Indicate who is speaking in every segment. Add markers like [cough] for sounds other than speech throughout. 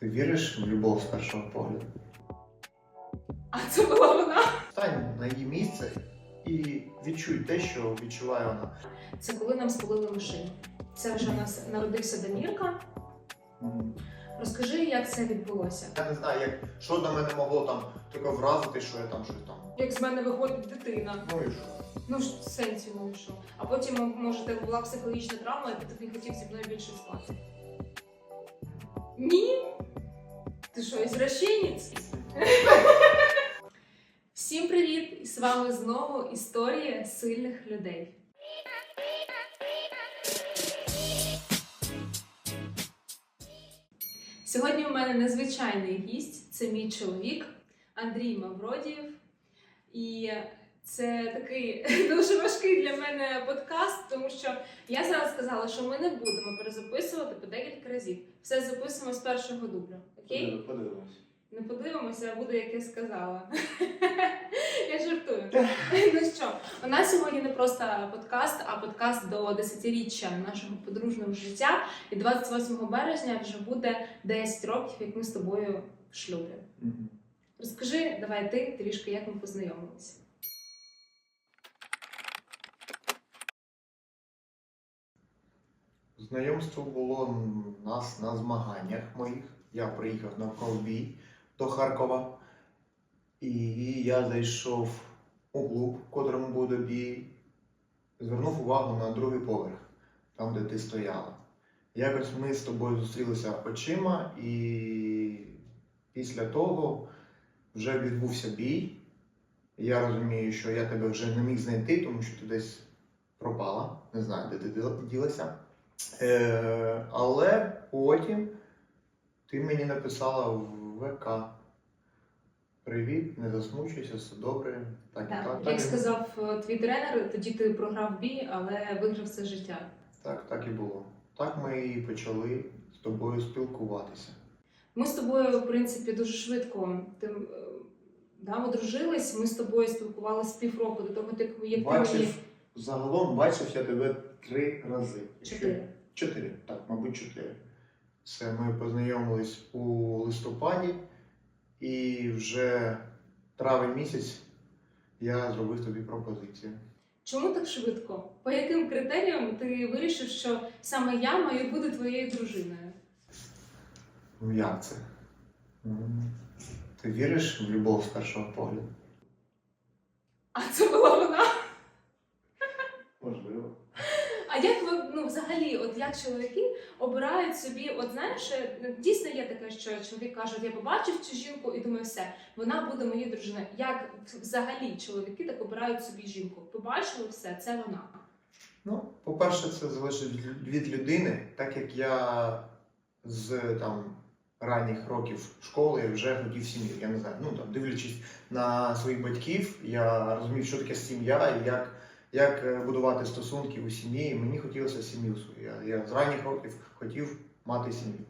Speaker 1: Ти віриш в любов з першого погляду?
Speaker 2: А це була вона.
Speaker 1: Стань на її місце і відчуй те, що відчуває вона.
Speaker 2: Це коли нам спалили машину. Це вже у нас народився Дамірка. Розкажи, як це відбулося.
Speaker 1: Я не знаю, як що на мене могло там таке вразити, що я там щось там.
Speaker 2: Як з мене виходить дитина?
Speaker 1: Ну і що?
Speaker 2: Ну ж в сенсі, ну і що. А потім, може, тебе була психологічна травма, і ти не хотів зі мною більше спати. Ні? Ти що, ізращенець? Всім привіт! І з вами знову історія сильних людей. Сьогодні у мене незвичайний гість це мій чоловік Андрій Мавродієв. І це такий [laughs] дуже важкий для мене подкаст, тому що я зараз сказала, що ми не будемо перезаписувати по декілька разів. Все записуємо з першого дубля. Окей?
Speaker 1: Подивимось.
Speaker 2: Не подивимося, а буде, як я сказала. [laughs] Я жартую. [laughs] Ну що, у нас сьогодні не просто подкаст, а подкаст до 10-річчя нашого подружнього життя. І 28 березня вже буде 10 років, як ми з тобою в шлюбі. Розкажи, давай ти трішки, як ми познайомилися.
Speaker 1: Знайомство було у нас на змаганнях моїх. Я приїхав на ковбій до Харкова. І я зайшов у клуб, в котрому буде бій, звернув увагу на другий поверх, там, де ти стояла. Якось ми з тобою зустрілися очима, і після того вже відбувся бій. Я розумію, що я тебе вже не міг знайти, тому що ти десь пропала. Не знаю, де ти ділася. Е, але потім ти мені написала в ВК. Привіт, не засмучуйся, все добре. Так, так, так,
Speaker 2: Як
Speaker 1: і-
Speaker 2: сказав е, твій тренер, тоді ти програв бій, але виграв все життя.
Speaker 1: так, так і було. Так ми і почали з тобою спілкуватися.
Speaker 2: Ми з тобою, в принципі, дуже швидко ти, е, да, одружились. Ми з тобою спілкувалися півроку до того, як, як ти мені
Speaker 1: Бачив, загалом бачив я тебе три рази.
Speaker 2: чотири.
Speaker 1: Чотири, так, мабуть, чотири. Це ми познайомились у листопаді, і вже травень місяць я зробив тобі пропозицію.
Speaker 2: Чому так швидко? По яким критеріям ти вирішив, що саме я маю бути твоєю дружиною?
Speaker 1: Ну як це? Ти віриш в любов з першого погляду?
Speaker 2: А це була вона.
Speaker 1: Можливо.
Speaker 2: А як ви ну взагалі, от як чоловіки обирають собі, от знаєш, е, дійсно є таке, що чоловік каже, я побачив цю жінку і думаю, все, вона буде моєю дружиною. Як взагалі чоловіки так обирають собі жінку? Побачили все, це вона.
Speaker 1: Ну, по-перше, це залежить від- людини, так як я з там ранніх років школи вже хотів сім'ю. Я не знаю, ну там дивлячись на своїх батьків, я розумів, що таке сім'я і як, як е, будувати стосунки у сім'ї. Мені хотілося сім'ю свою. Я, я з ранніх років хотів мати сім'ю.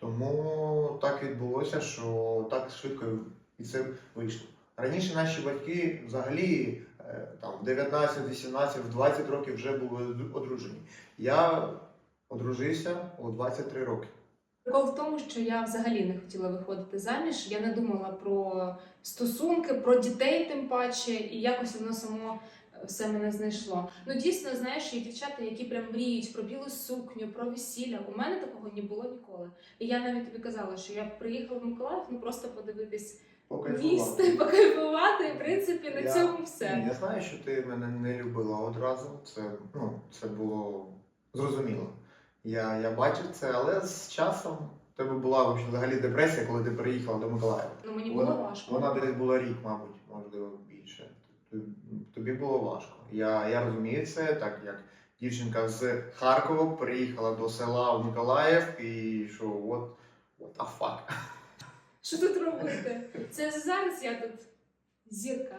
Speaker 1: Тому так відбулося, що так швидко і це вийшло. Раніше наші батьки взагалі е, там 19, 18, в 20 років вже були одружені. Я одружився у 23 роки.
Speaker 2: Прикол в тому, що я взагалі не хотіла виходити заміж. Я не думала про стосунки, про дітей, тим паче, і якось воно само все мене знайшло. Ну дійсно, знаєш, є дівчата, які прям мріють про білу сукню, про весілля. У мене такого не було ніколи. І я навіть тобі казала, що я приїхала в Миколаїв, ну просто подивитись місто, [laughs] покайфувати. І в принципі на
Speaker 1: Я-
Speaker 2: цьому все.
Speaker 1: Я знаю, що ти мене не любила одразу. Це, ну, це було зрозуміло. Я, я бачив це, але з часом в тебе була взагалі депресія, коли ти приїхала до Миколаєва.
Speaker 2: Ну мені
Speaker 1: Вона-
Speaker 2: було важко.
Speaker 1: Вона десь була рік, мабуть, можливо, більше. Тобі- було важко. Я, я розумію це, так як дівчинка з Харкова приїхала до села в Миколаїв і що от what the fuck.
Speaker 2: Що тут робити? Це зараз я тут зірка.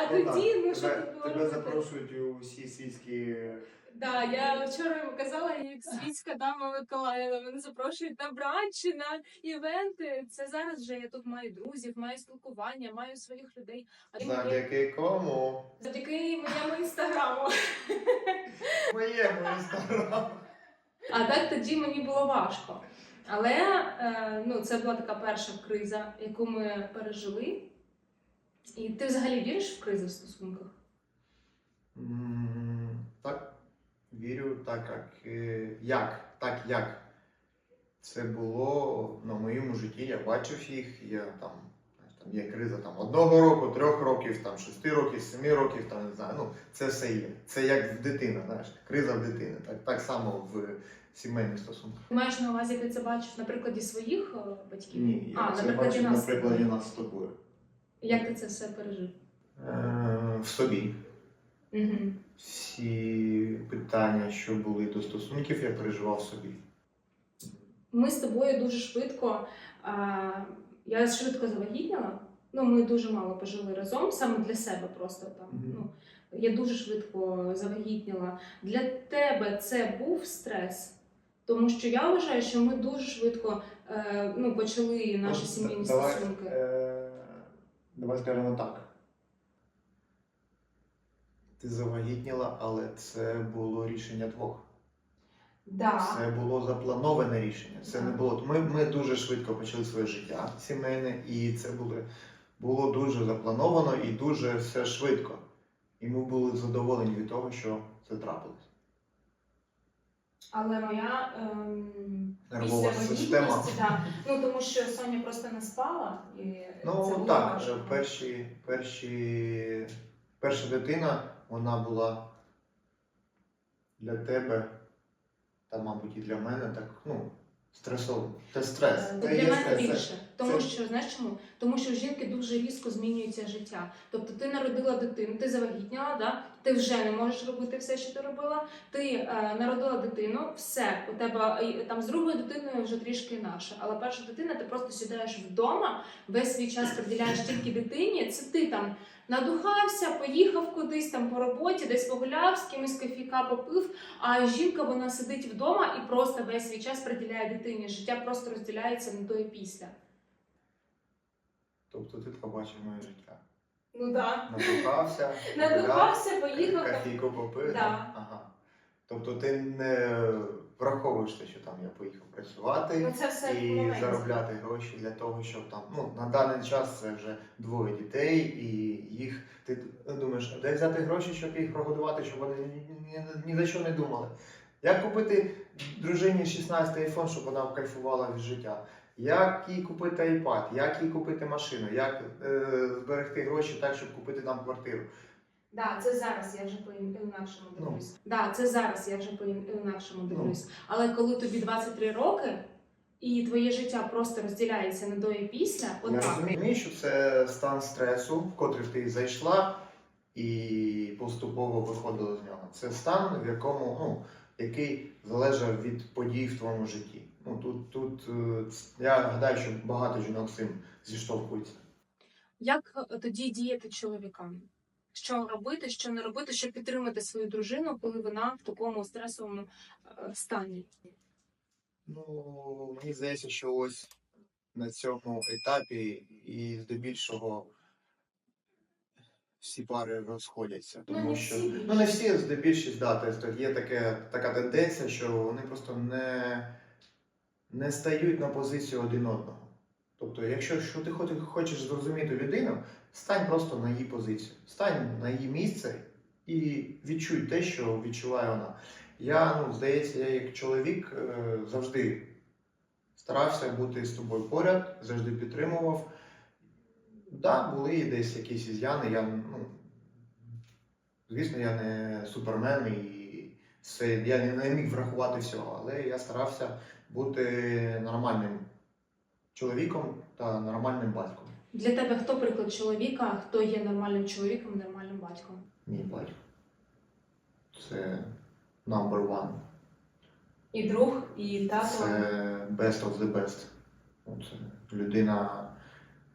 Speaker 2: А
Speaker 1: Ну,
Speaker 2: тоді, ну що тут було
Speaker 1: Тебе запрошують у всі світські
Speaker 2: Да, я вчора йому казала, як світська дама Миколаївна. Мене запрошують на бранчі, на івенти. Це зараз вже я тут маю друзів, маю спілкування, маю своїх людей. А ти
Speaker 1: завдяки кому?
Speaker 2: завдяки моєму інстаграму. [laughs]
Speaker 1: Моєму інстаграму.
Speaker 2: А так тоді мені було важко. Але е, ну, це була така перша криза, яку ми пережили. І ти взагалі віриш в кризи в стосунках?
Speaker 1: М, Так, вірю, так як, е, як, так як це було на моєму житті. Я бачив їх, я там, там є криза там, одного року, трьох років, там, шести років, семи років, там, не знаю. Ну, це все є. Це як в дитина, знаєш, криза в дитини. Так, так само в сімейних стосунках.
Speaker 2: Ти маєш на увазі, ти це бачиш на прикладі своїх е, батьків?
Speaker 1: Ні, я
Speaker 2: на
Speaker 1: це
Speaker 2: прикладі
Speaker 1: бачив на
Speaker 2: нас.
Speaker 1: прикладі нас з тобою.
Speaker 2: Як ти це все пережив?
Speaker 1: Е, в собі.
Speaker 2: Угу.
Speaker 1: Всі питання, що були до стосунків, я переживав собі.
Speaker 2: Ми з тобою дуже швидко. А, я швидко завагітніла. Ну, ми дуже мало пожили разом, саме для себе просто там.
Speaker 1: Мгм.
Speaker 2: Ну, я дуже швидко завагітніла. Для тебе це був стрес, тому що я вважаю, що ми дуже швидко е, ну, почали наші сімейні
Speaker 1: давай,
Speaker 2: стосунки.
Speaker 1: Е, давай скажемо так. Ти завагітніла, але це було рішення двох.
Speaker 2: Да.
Speaker 1: Це було заплановане рішення. Це не було. Ми, ми дуже швидко почали своє життя сімейне, і це було, було дуже заплановано і дуже все швидко. І ми були задоволені від того, що це трапилось.
Speaker 2: Але моя ем,
Speaker 1: Нервова система.
Speaker 2: да. ну тому що Соня просто не спала. І це
Speaker 1: Ну
Speaker 2: було
Speaker 1: так,
Speaker 2: важко.
Speaker 1: перші, перші, перша дитина, вона була для тебе, та, мабуть, і для мене так, ну, стресовим. Це стрес.
Speaker 2: Е,
Speaker 1: Це
Speaker 2: Для
Speaker 1: є
Speaker 2: мене
Speaker 1: стрес.
Speaker 2: Більше. Тому
Speaker 1: це-
Speaker 2: що знаєш чому? Тому що у жінки дуже різко змінюється життя. Тобто ти народила дитину, ти завагітняла, да? ти вже не можеш робити все, що ти робила. Ти е, народила дитину, все у тебе там з другою дитиною вже трішки інакше. Але перша дитина, ти просто сідаєш вдома, весь свій час приділяєш тільки дитині. Це ти там надухався, поїхав кудись там по роботі, десь погуляв, з кимось кофійка попив. А жінка вона сидить вдома і просто весь свій час приділяє дитині. Життя просто розділяється на до і після.
Speaker 1: Тобто ти побачив моє життя.
Speaker 2: Ну так.
Speaker 1: Надухався,
Speaker 2: Надухався, поїхав.
Speaker 1: кофійку попив.
Speaker 2: Да.
Speaker 1: Ага. Тобто ти не враховуєш те, що там я поїхав працювати.
Speaker 2: Ну це все
Speaker 1: і заробляти гроші для того, щоб там ну на даний час це вже двоє дітей, і їх ти думаєш, де взяти гроші, щоб їх прогодувати, щоб вони ні, ні, ні за що не думали. Як купити дружині 16 iPhone, щоб вона кайфувала від життя? Як їй купити iPad, як їй купити машину, як е, зберегти гроші так, щоб купити нам квартиру?
Speaker 2: Да, це зараз я вже по інакшому
Speaker 1: Ну.
Speaker 2: дивлюсь. Да, це зараз я вже по інакшому
Speaker 1: Ну.
Speaker 2: дивлюсь. Але коли тобі 23 роки і твоє життя просто розділяється на до і після,
Speaker 1: Я
Speaker 2: так.
Speaker 1: розумію, що це стан стресу, в котрий ти зайшла і поступово виходила з нього. Це стан, в якому ну, який залежав від подій в твоєму житті. Ну тут, тут е, я гадаю, що багато жінок з цим зіштовхуються.
Speaker 2: Як е, тоді діяти чоловікам? Що робити, що не робити, щоб підтримати свою дружину, коли вона в такому стресовому е, стані?
Speaker 1: Ну мені здається, що ось на цьому етапі і здебільшого всі пари розходяться.
Speaker 2: Ну,
Speaker 1: Тому
Speaker 2: не
Speaker 1: що
Speaker 2: всі.
Speaker 1: ну не всі здебільшість да, тобто є таке, така тенденція, що вони просто не, не стають на позицію один одного. Тобто, якщо що ти хоч- хочеш зрозуміти людину, стань просто на її позицію, стань на її місце і відчуй те, що відчуває вона. Я, ну, здається, я як чоловік е, завжди старався бути з тобою поряд, завжди підтримував. Так, да, були десь якісь із'яни. Я, ну, звісно, я не супермен і все, я не міг врахувати всього, але я старався бути нормальним чоловіком та нормальним батьком.
Speaker 2: Для тебе хто приклад чоловіка, хто є нормальним чоловіком, нормальним батьком?
Speaker 1: Мій батько. Це number one.
Speaker 2: І друг, і тато.
Speaker 1: Це best of the best. Ну, Це людина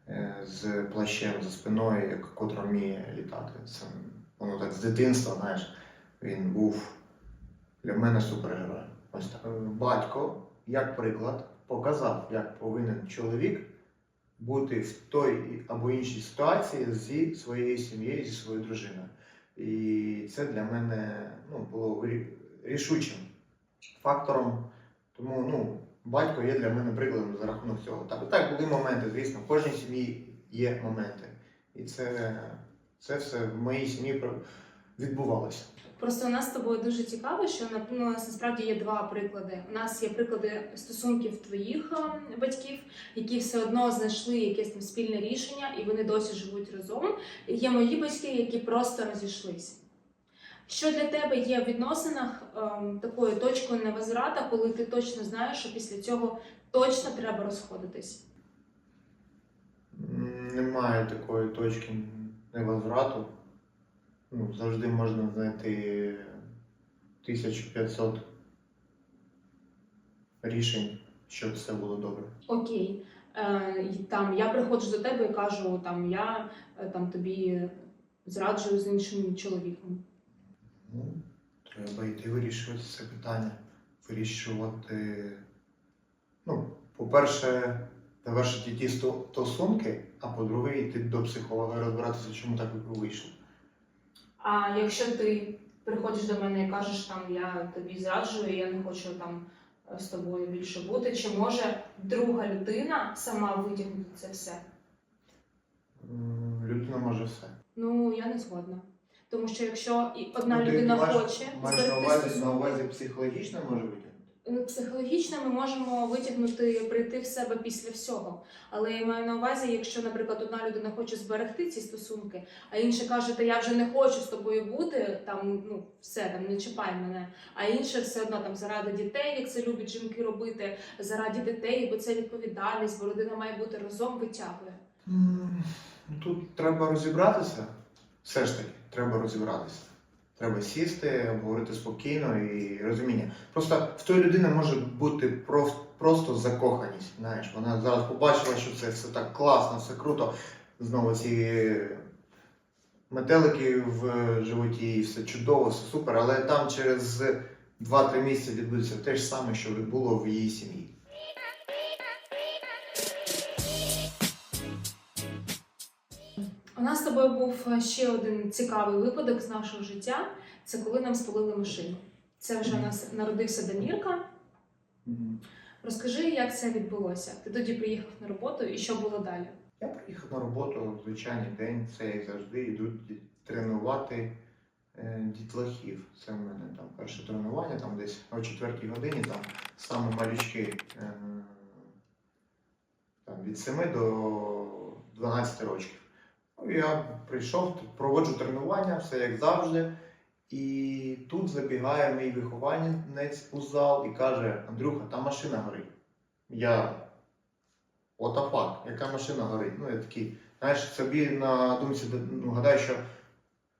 Speaker 1: е, з плащем за спиною, як котра вміє літати. Це воно так з дитинства, знаєш, він був для мене супергерой. Ось так. Е, Батько, як приклад, показав, як повинен чоловік бути в той або іншій ситуації зі своєю сім'єю, зі своєю дружиною. І це для мене ну, було рішучим фактором. Тому ну, батько є для мене прикладом за рахунок цього. Так, так були моменти, звісно, в кожній сім'ї є моменти. І це, це все в моїй сім'ї відбувалося.
Speaker 2: Просто у нас з тобою дуже цікаво, що ну, насправді є два приклади. У нас є приклади стосунків твоїх е, батьків, які все одно знайшли якесь там спільне рішення, і вони досі живуть разом. І є мої батьки, які просто розійшлись. Що для тебе є в відносинах ем, такою точкою невозврата, коли ти точно знаєш, що після цього точно треба розходитись?
Speaker 1: Немає такої точки невозврату. Ну, завжди можна знайти 1500 рішень, щоб все було добре.
Speaker 2: Окей, е, і там я приходжу до тебе і кажу, там я е, там тобі зраджую з іншим чоловіком.
Speaker 1: Ну, треба йти вирішувати це питання. Вирішувати. Ну, по-перше, завершити ті стосунки, а по-друге, йти до психолога і розбиратися, чому так вийшло.
Speaker 2: А якщо ти приходиш до мене і кажеш, там я тобі зраджую, я не хочу там е, з тобою більше бути, чи може друга людина сама витягнути це все?
Speaker 1: Людина може все.
Speaker 2: Ну я не згодна. Тому що якщо і одна
Speaker 1: Ну,
Speaker 2: людина хоче
Speaker 1: Маєш на увазі, на увазі психологічно може витягнути?
Speaker 2: Ну, Психологічно ми можемо витягнути, прийти в себе після всього. Але я маю на увазі, якщо, наприклад, одна людина хоче зберегти ці стосунки, а інша каже, та я вже не хочу з тобою бути, там ну все там не чіпай мене. А інша все одно там заради дітей, як це люблять жінки робити, заради дітей, бо це відповідальність, бо родина має бути разом витягує.
Speaker 1: Тут треба розібратися. Все ж таки, треба розібратися. Треба сісти, обговорити спокійно і розуміння. Просто в той людини може бути про- просто закоханість. Знаєш, вона зараз побачила, що це все так класно, все круто. Знову ці метелики в животі, і все чудово, все супер. Але там через 2-3 місяці відбудеться те ж саме, що було в її сім'ї.
Speaker 2: Нас з тобою був е, ще один цікавий випадок з нашого життя. Це коли нам спалили машину. Це вже у нас народився Дамірка. Розкажи, як це відбулося. Ти тоді приїхав на роботу і що було далі?
Speaker 1: Я приїхав на роботу в звичайний день, це як завжди йдуть тренувати е, дітлахів. Це в мене там перше тренування, там десь о 4 годині, там саме малючки е, там, від 7 до 12 років. Ну, я прийшов, проводжу тренування, все як завжди. І тут забігає мій вихованець у зал і каже: Андрюха, там машина горить. Я What the fuck, яка машина горить? Ну, я такий, знаєш, собі на думці ну, гадаю, що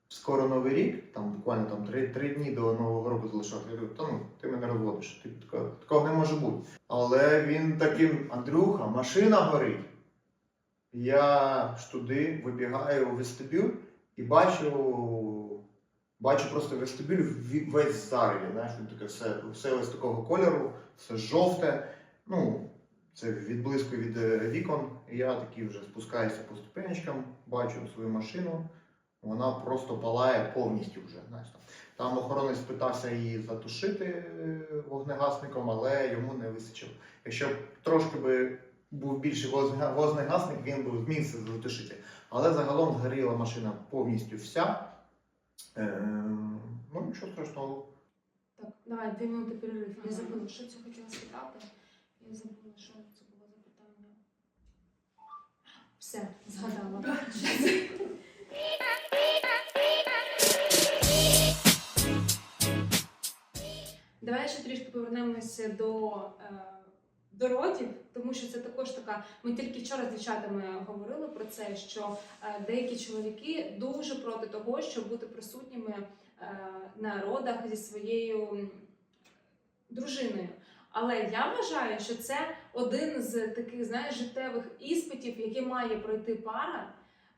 Speaker 1: скоро новий рік, там буквально там три, три дні до Нового року залишилося. Я кажу, та ну, ти мене розводиш, ти, такого, такого не може бути. Але він таким, Андрюха, машина горить. Я ж туди вибігаю у вестибюль і бачу, бачу просто вестибюль весь зареві. Знаєш, таке все, все ось такого кольору, все жовте. Ну, це відблискує від е, вікон. Я такий вже спускаюся по ступенечкам, бачу свою машину. Вона просто палає повністю вже. Знаєш, там. охоронець питався її затушити е, вогнегасником, але йому не вистачило. Якщо трошки би був більший возне- вогнегасник, він би зміг це затушити. Але загалом згоріла машина повністю вся. Е, ну, нічого страшного.
Speaker 2: Так, давай дві минути перерив. Я забула, що це хотіла спитати. Я забула, що це було за питання. Все, згадала. Давай ще трішки повернемося до, е, до родів, тому що це також така. Ми тільки вчора з дівчатами говорили про це, що е, деякі чоловіки дуже проти того, щоб бути присутніми е, на родах зі своєю дружиною. Але я вважаю, що це один з таких знаєш, життєвих іспитів, які має пройти пара.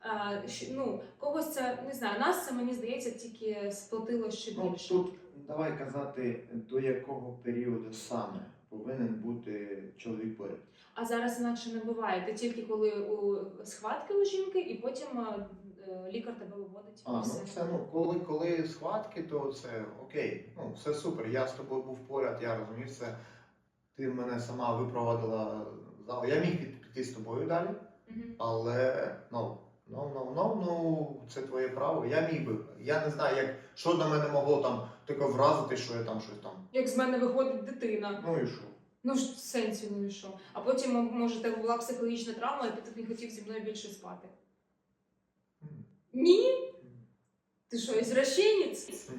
Speaker 2: Е, Ну, когось це не знаю, нас це мені здається тільки сплотило ще
Speaker 1: Ну,
Speaker 2: більше.
Speaker 1: тут давай казати, до якого періоду саме повинен бути чоловік поряд.
Speaker 2: А зараз інакше не буває. Ти тільки коли у схватки у жінки, і потім е, е, лікар тебе виводить.
Speaker 1: А, ну
Speaker 2: все.
Speaker 1: це ну, коли, коли схватки, то це окей. Ну, все супер. Я з тобою був поряд, я розумів це. ти мене сама випровадила в зал. Я міг піти- піти з тобою далі,
Speaker 2: Мгм.
Speaker 1: але ну, ну, ну, ну, ну, це твоє право. Я міг би. Я не знаю, як, що на мене могло там таке вразити, що я там щось там.
Speaker 2: Як з мене виходить дитина.
Speaker 1: Ну і що?
Speaker 2: Ну ж в сенсі, ну і що? А потім, може, в тебе була психологічна травма, і ти не хотів зі мною більше спати.
Speaker 1: М.
Speaker 2: Ні? Ти що, ізвращенець?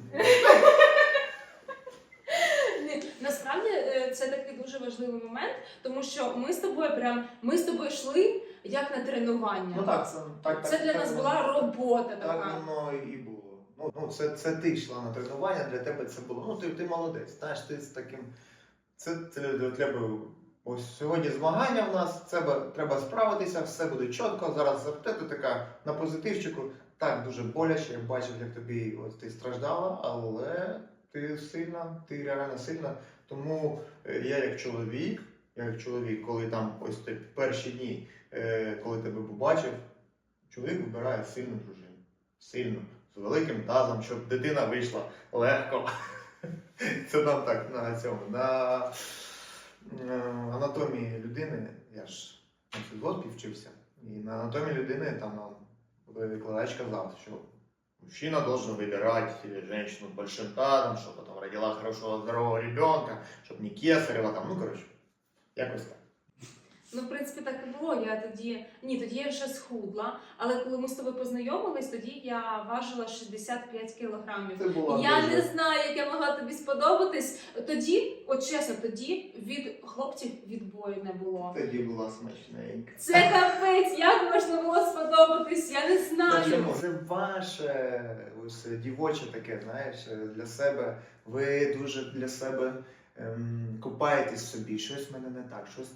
Speaker 2: Ні, Насправді е, це такий дуже важливий момент, тому що ми з тобою прям ми з тобою йшли як на тренування.
Speaker 1: Ну так, це так.
Speaker 2: Це
Speaker 1: так,
Speaker 2: для
Speaker 1: так
Speaker 2: нас була робота
Speaker 1: Так
Speaker 2: така.
Speaker 1: воно і було. Ну, ну це, це ти йшла на тренування, для тебе це було. Ну ти, ти молодець. Знаєш, ти з таким. Це, це для тебе. Ось сьогодні змагання в нас, це треба справитися, все буде чітко. Зараз завжди ти така на позитивчику. Так, дуже боляче, я бачив, як тобі ось ти страждала, але ти сильна, ти реально сильна. Тому е, я як чоловік, як чоловік, коли там ось ти перші дні, е, коли тебе побачив, чоловік вибирає сильну дружину. Сильну, з великим тазом, щоб дитина вийшла легко. [laughs] Це нам так на цьому. На е, анатомії людини, я ж на фізгоспі вчився, і на анатомії людини там нам викладач казав, що мужчина должен выбирать женщину с большим тазом, чтобы потом родила хорошего, здорового ребенка, чтобы не кесарева, там, ну, коротше, якось так.
Speaker 2: Ну, в принципі, так і було. Я тоді ні, тоді я вже схудла, але коли ми з тобою познайомились, тоді я важила 65 кілограмів.
Speaker 1: Це була
Speaker 2: Я
Speaker 1: дуже-
Speaker 2: не знаю, як я могла тобі сподобатись. Тоді, от чесно, тоді від хлопців відбою не було.
Speaker 1: Тоді була смачненька.
Speaker 2: Це капець, як можна було сподобатись? Я не знаю.
Speaker 1: чому? Це ваше ось дівоче таке, знаєш, для себе. Ви дуже для себе ем, купаєтесь собі, щось в мене не так, щось.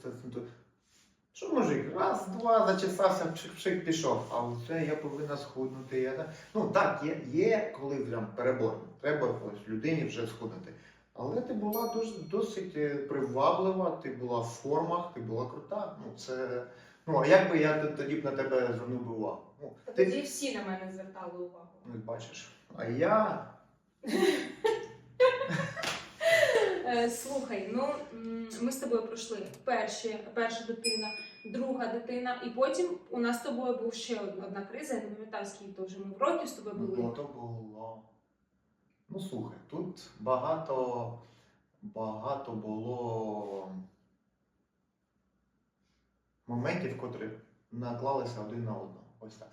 Speaker 1: Що мужик, раз, два, зачесався, пшик-пшик пішов, а оце я повинна схуднути. Я... не- Ну так, є, є коли прям перебор. Треба ось людині вже схуднути. Але ти була дуже досить е, приваблива, ти була в формах, ти була крута. Ну це. Ну, а як би я тоді б на тебе звернув би увагу? Ну, ти
Speaker 2: Тоді всі на мене звертали увагу.
Speaker 1: Ну, бачиш. А я. [laughs]
Speaker 2: Е, Слухай, ну ми з тобою пройшли перші, перша дитина, друга дитина, і потім у нас з тобою був ще одна, криза. Я не пам'ятаю, скільки то вже ми в років з тобою
Speaker 1: Ну,
Speaker 2: були.
Speaker 1: то було. Ну слухай, тут багато, багато було моментів, котрі наклалися один на одного. Ось. Так,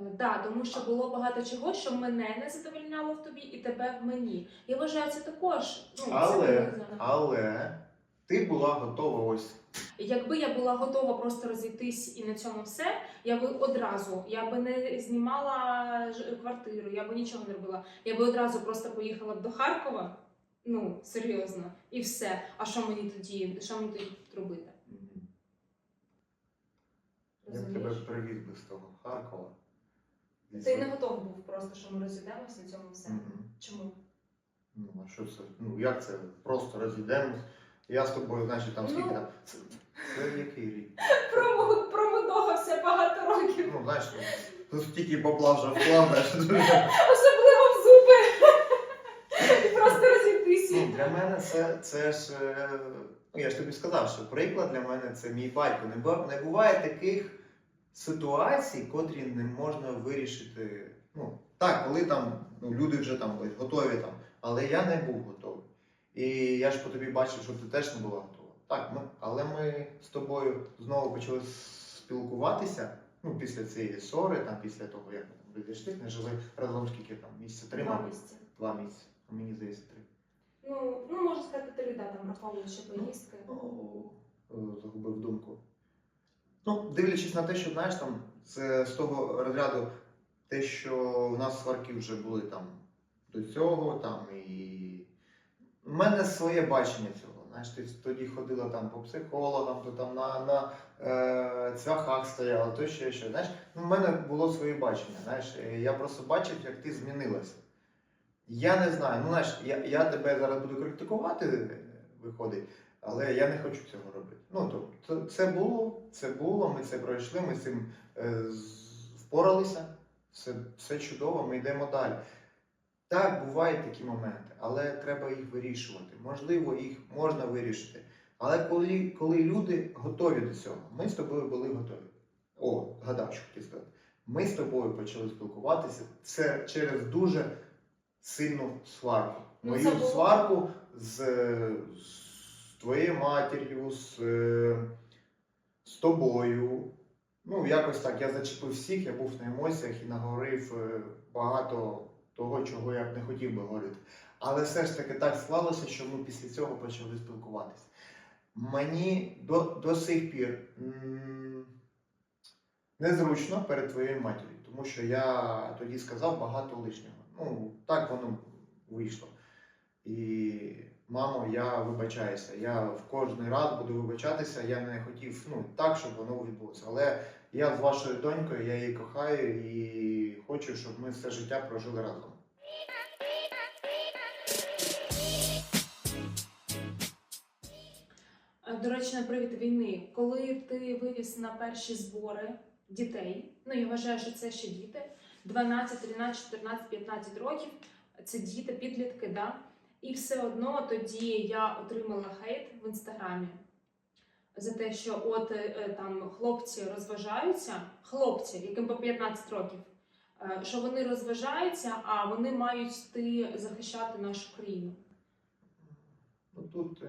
Speaker 2: да, тому що було багато чого, що мене не задовольняло в тобі, і тебе в мені. Я вважаю, це також. Ну,
Speaker 1: Але,
Speaker 2: пов'язано.
Speaker 1: але ти була готова ось.
Speaker 2: Якби я була готова просто розійтись і на цьому все, я би одразу, я би не знімала квартиру, я би нічого не робила. Я би одразу просто поїхала б до Харкова. Ну, серйозно, і все. А що мені тоді, що мені тоді тут робити?
Speaker 1: Я б тебе привіз би з того Харкова.
Speaker 2: Ти не готовий був просто, що ми розійдемося на цьому все.
Speaker 1: Мгм.
Speaker 2: Чому?
Speaker 1: Ну, а що це? Ну, як це? Просто розійдемось. Я з тобою, значить, там
Speaker 2: Ну.
Speaker 1: скільки там. Це, це який рік? [laughs]
Speaker 2: Промудохався багато років,
Speaker 1: Ну, знаєш, тут стільки бабла вже вклав, знаєш. [laughs]
Speaker 2: особливо в зуби. [laughs] Просто розійтися.
Speaker 1: Ну, для мене це, це ж. е, Ну, я ж тобі сказав, що приклад для мене це мій батько. Не, не буває таких ситуацій, котрі не можна вирішити. Ну, так, коли там ну, люди вже там готові там, але я не був готовий. І я ж по тобі бачив, що ти теж не була готова. Так, ми, але ми з тобою знову почали спілкуватися. Ну, після цієї ссори, там, після того, як ми там відійшли, ми жили разом скільки там, місяця три,
Speaker 2: Два місяці.
Speaker 1: Два місяці. А мені здається, три.
Speaker 2: Ну, ну можна сказати, три да, там враховуючи ще поїздки.
Speaker 1: Ну. Ну, дивлячись на те, що знаєш, там це з того розряду, те, що в нас сварки вже були там до цього, там і. У мене своє бачення цього. Знаєш, ти тоді ходила там по психологам, то там на, на е, цвяхах стояла, то ще що. Знаєш, ну, в мене було своє бачення. Знаєш, Е, я просто бачив, як ти змінилася. Я не знаю, ну знаєш, я, я тебе зараз буду критикувати, виходить, але я не хочу цього робити. Ну, тобто, це було, це було, ми це пройшли, ми з цим е, впоралися, все, все чудово, ми йдемо далі. Так, бувають такі моменти, але треба їх вирішувати. Можливо, їх можна вирішити. Але коли, коли люди готові до цього, ми з тобою були готові. О, гадав, що хотів сказати. Ми з тобою почали спілкуватися це через дуже сильну сварку.
Speaker 2: Ну,
Speaker 1: Мою сварку з, з твоєю матір'ю, з, е, з тобою. Ну, якось так. Я зачепив всіх, я був на емоціях і наговорив е, багато того, чого я б не хотів би говорити. Але все ж таки так склалося, що ми після цього почали спілкуватися. Мені до, до сих пір незручно перед твоєю матір'ю, тому що я тоді сказав багато лишнього. Ну, так воно вийшло. І, мамо, я вибачаюся. Я в кожний раз буду вибачатися. Я не хотів ну, так, щоб воно відбулося. Але я з вашою донькою, я її кохаю і хочу, щоб ми все життя прожили разом.
Speaker 2: Е, До речі, на привід війни, коли ти вивіз на перші збори дітей, ну я вважаю, що це ще діти, 12, 13, 14, 15 років, це діти, підлітки, да? І все одно тоді я отримала хейт в інстаграмі за те, що от е, е, там хлопці розважаються, хлопці, яким по 15 років, е, що вони розважаються, а вони мають йти захищати нашу країну.
Speaker 1: Ну тут,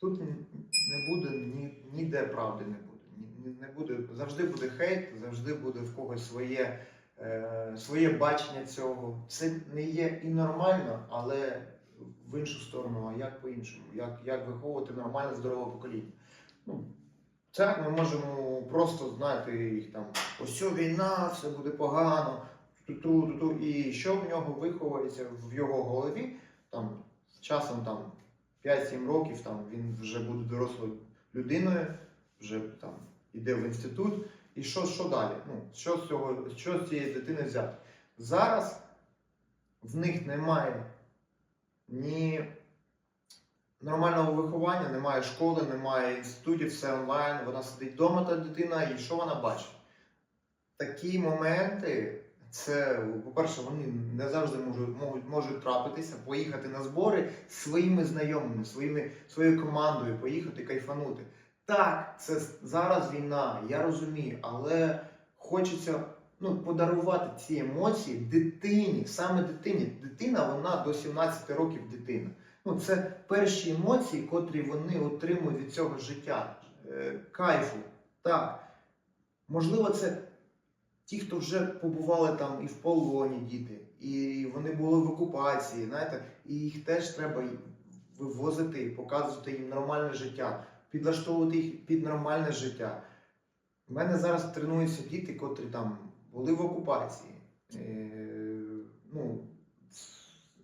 Speaker 1: тут не буде ні, ніде правди не буде. Не буде. Завжди буде хейт, завжди буде в когось своє, своє бачення цього. Це не є і нормально, але в іншу сторону, а як по-іншому? Як, як виховувати нормальне здорове покоління? Ну, так, ми можемо просто знати їх там, ось війна, все буде погано, ту-ту, ту-ту, і що в нього виховується в його голові, там часом там 5-7 років там він вже буде дорослою людиною, вже там іде в інститут. І що, що далі? Ну, що з цього, що з цієї дитини взяти? Зараз в них немає ні нормального виховання, немає школи, немає інститутів, все онлайн. Вона сидить вдома, та дитина, і що вона бачить? Такі моменти, це, по-перше, вони не завжди можуть, можуть, можуть трапитися, поїхати на збори своїми знайомими, своїми, своєю командою, поїхати кайфанути. Так, це зараз війна, я розумію, але хочеться ну, подарувати ці емоції дитині, саме дитині. Дитина, вона до 17 років дитина. Ну, це перші емоції, котрі вони отримують від цього життя. Е, кайфу. Так. Можливо, це ті, хто вже побували там і в полоні діти, і вони були в окупації, знаєте, і їх теж треба вивозити, і показувати їм нормальне життя, підлаштовувати їх під нормальне життя. У мене зараз тренуються діти, котрі там були в окупації. Е, ну,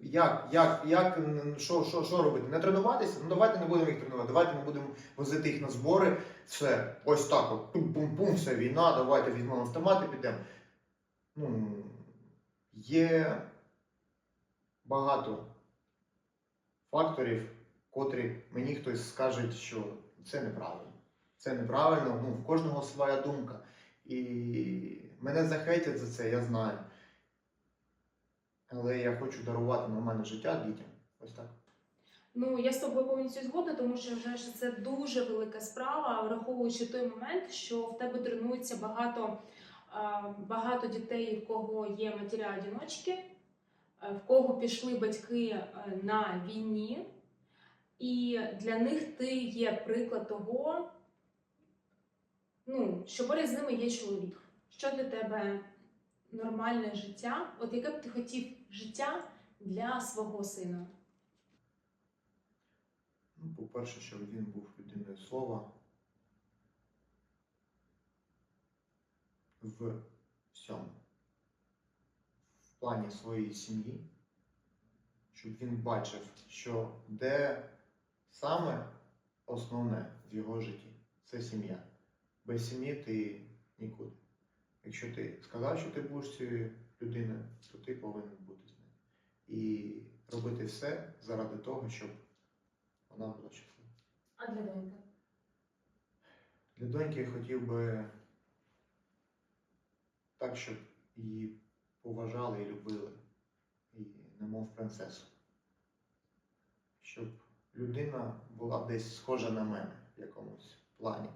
Speaker 1: як, як, як, що, що, що робити? Не тренуватися? Ну давайте не будемо їх тренувати, давайте ми будемо возити їх на збори. Все, ось так от, пум-пум-пум, все, війна, давайте візьмемо автомати, підемо. Ну, є багато факторів, котрі мені хтось скаже, що це неправильно. Це неправильно, ну, в кожного своя думка. І мене захейтять за це, я знаю. Але я хочу дарувати нормальне життя дітям. Ось так.
Speaker 2: Ну, я з тобою повністю згодна, тому що вважаю, що це дуже велика справа, враховуючи той момент, що в тебе тренується багато, багато дітей, в кого є матері-одіночки, е, в кого пішли батьки е, на війні, і для них ти є приклад того, ну, що поряд з ними є чоловік. Що для тебе нормальне життя? От яке б ти хотів життя для свого сина?
Speaker 1: Ну, по-перше, щоб він був людиною слова в всьому. В плані своєї сім'ї, щоб він бачив, що де саме основне в його житті це сім'я. Без сім'ї ти нікуди. Якщо ти сказав, що ти будеш цією людиною, то ти повинен бути з нею. І робити все заради того, щоб вона була щаслива.
Speaker 2: А для доньки?
Speaker 1: Для доньки я хотів би так, щоб її поважали і любили, і немов принцесу. Щоб людина була десь схожа на мене в якомусь плані.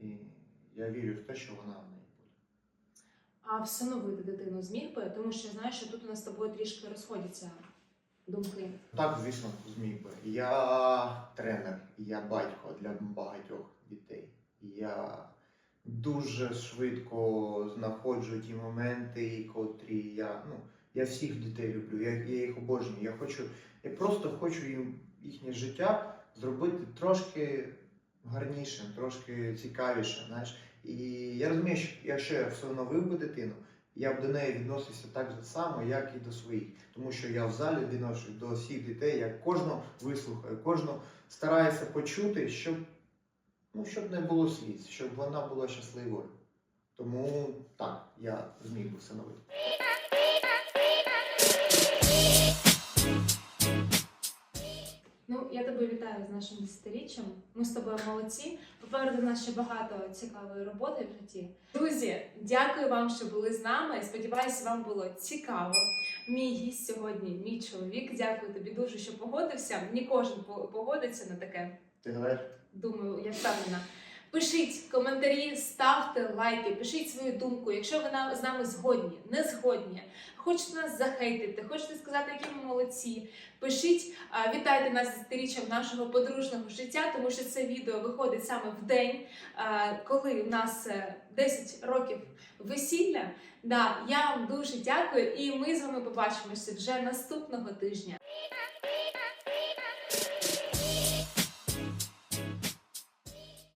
Speaker 1: І я вірю в те, що вона в неї буде.
Speaker 2: А всиновити дитину зміг би, тому що знаєш, що тут у нас з тобою трішки розходяться думки.
Speaker 1: Так, звісно, зміг би. Я тренер, я батько для багатьох дітей. Я дуже швидко знаходжу ті моменти, котрі я. Ну, я всіх дітей люблю, я, я їх обожнюю. Я хочу, я просто хочу їм їхнє життя зробити трошки гарнішим, трошки цікавішим. Знаєш. І я розумію, що якщо я всиновив би дитину, я б до неї відносився так само, як і до своїх. Тому що я в залі відношусь до всіх дітей, я кожного вислухаю, кожного стараюся почути, щоб, ну, щоб не було сліз, щоб вона була щасливою. Тому так, я зміг би всиновити.
Speaker 2: Ну, я тебе вітаю з нашим десятиріччям. Ми з тобою молодці. Попереду нас ще багато цікавої роботи в житті. Друзі, дякую вам, що були з нами. Сподіваюся, вам було цікаво. Мій гість сьогодні, мій чоловік. Дякую тобі дуже, що погодився. Не кожен по- погодиться на таке.
Speaker 1: Ти?
Speaker 2: Думаю, я впевнена. Пишіть коментарі, ставте лайки, пишіть свою думку. Якщо ви з нами згодні, не згодні, хочете нас захейтити, хочете сказати, які ми молодці. Пишіть, вітайте нас з десятиріччям нашого подружнього життя, тому що це відео виходить саме в день, коли у нас е, 10 років весілля. Да, я вам дуже дякую, і ми з вами побачимося вже наступного тижня.